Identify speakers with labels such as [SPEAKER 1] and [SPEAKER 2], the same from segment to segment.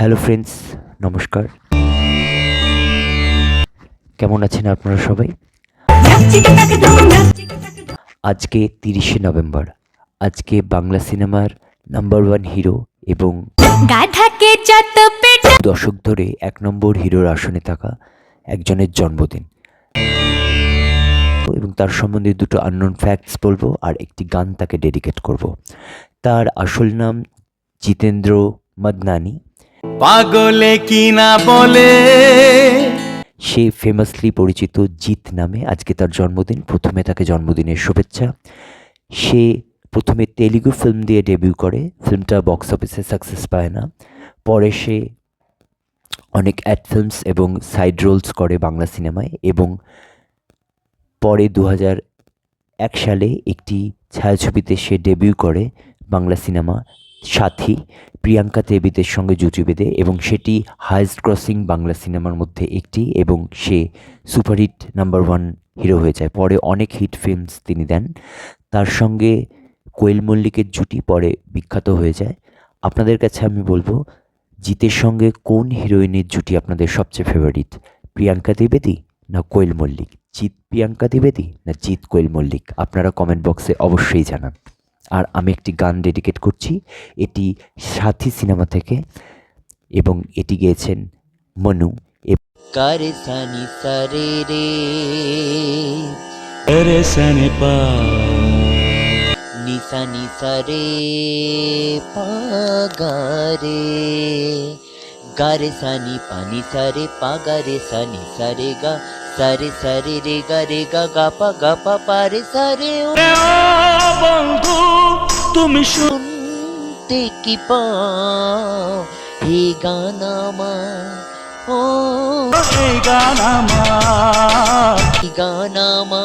[SPEAKER 1] Hello friends নমস্কার। কেমন আছেন আপনারা সবাই? আজকে তিরিশে নভেম্বর। আজকে বাংলা সিনেমার নাম্বার ওয়ান হিরো এবং দশক ধরে এক নম্বর হিরোর আসনে থাকা একজনের জন্মদিন। এবং তার সম্বন্ধে দুটো আননোন ফ্যাক্টস বলব আর একটি গান তাকে ডেডিকেট করব। তার আসল নাম জিতেন্দ্র মদনানি।
[SPEAKER 2] পাগলে কি না বলে?
[SPEAKER 1] সে ফেমাসলি পরিচিত জিৎ নামে আজকে তার জন্মদিন, প্রথমে তাকে জন্মদিনের শুভেচ্ছা। সে প্রথমে তেলুগু ফিল্ম দিয়ে ডেবিউ করে ফিল্মটা বক্স অফিসে সাকসেস পায় না। পরে সে অনেক অ্যাড ফিল্মস এবং সাইড রোলস করে বাংলা সিনেমায় এবং পরে দু এক সালে একটি ছায়াছবিতে সে ডেবিউ করে বাংলা সিনেমা সাথী প্রিয়াঙ্কা দেবীদের সঙ্গে জুটি বেঁধে এবং সেটি হাইস্ট ক্রসিং বাংলা সিনেমার মধ্যে একটি এবং সে সুপারহিট নাম্বার ওয়ান হিরো হয়ে যায়। পরে অনেক হিট ফিল্মস তিনি দেন। তার সঙ্গে কোয়েল মল্লিকের জুটি পরে বিখ্যাত হয়ে যায়। আপনাদের কাছে আমি বলব, জিতের সঙ্গে কোন হিরোইনের জুটি আপনাদের সবচেয়ে ফেভারিট প্রিয়াঙ্কা দ্বিবেদী না কোয়েল মল্লিক? জিৎ প্রিয়াঙ্কা দ্বিবেদী না জিৎ কোয়েল মল্লিক? আপনারা কমেন্ট বক্সে অবশ্যই জানান। আর আমি একটি গান ডেডিকেট করছি। এটি সাথী সিনেমা থেকে এবং এটি গেয়েছেন মনু।
[SPEAKER 3] কারে সানি সারে রে?
[SPEAKER 2] রে সনে পা?
[SPEAKER 3] নিসা নিসা রে পাগারে। গারে সানি পানি সারে পাগারে সানি সারে গা। সারে সারে রে গা রে গা গা পা গা পা পারে সারে ও
[SPEAKER 2] বন্ধু তুমি
[SPEAKER 3] শুনতে কি পাও? হে গানামা ও
[SPEAKER 2] এই গান আমার
[SPEAKER 3] এই গানামা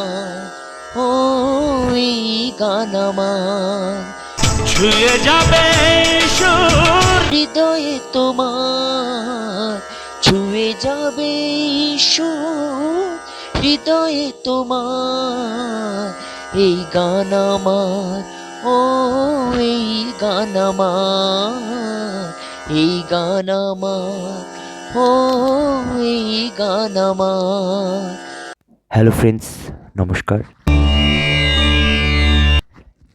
[SPEAKER 3] ও এই গানামা
[SPEAKER 2] ছুঁয়ে যাবে সুর
[SPEAKER 3] হৃদয়ে তোমার। ছুঁয়ে যাবে ঈশ্বর, হৃদয়ে তোমার। এই গান আমার ও এই গান আমার এই গান আমার ও এই গান আমার।
[SPEAKER 1] হ্যালো ফ্রেন্ডস নমস্কার।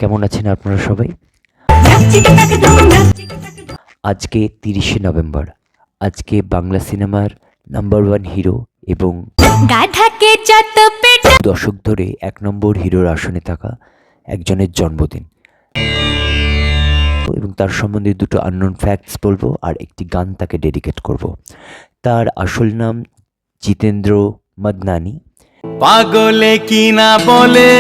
[SPEAKER 1] কেমন আছেন আপনারা সবাই? আজকে তিরিশে নভেম্বর। আজকে বাংলা সিনেমার নাম্বার ওয়ান হিরো এবং দশক ধরে এক নম্বর হিরোর আসনে থাকা একজনের জন্মদিন। এবং তার সম্বন্ধে দুটো আননোন ফ্যাক্টস বলব আর একটি গান তাকে ডেডিকেট করব। তার আসল নাম জিতেন্দ্র মদনানি।
[SPEAKER 2] পাগলে কি না বলে?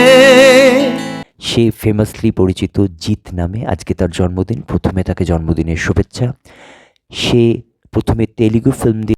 [SPEAKER 1] সে ফেমাসলি পরিচিত জিত নামে আজকে তার জন্মদিন প্রথমে তাকে জন্মদিনের শুভেচ্ছা। সে প্রথমে তেলুগু ফিল্ম দিয়ে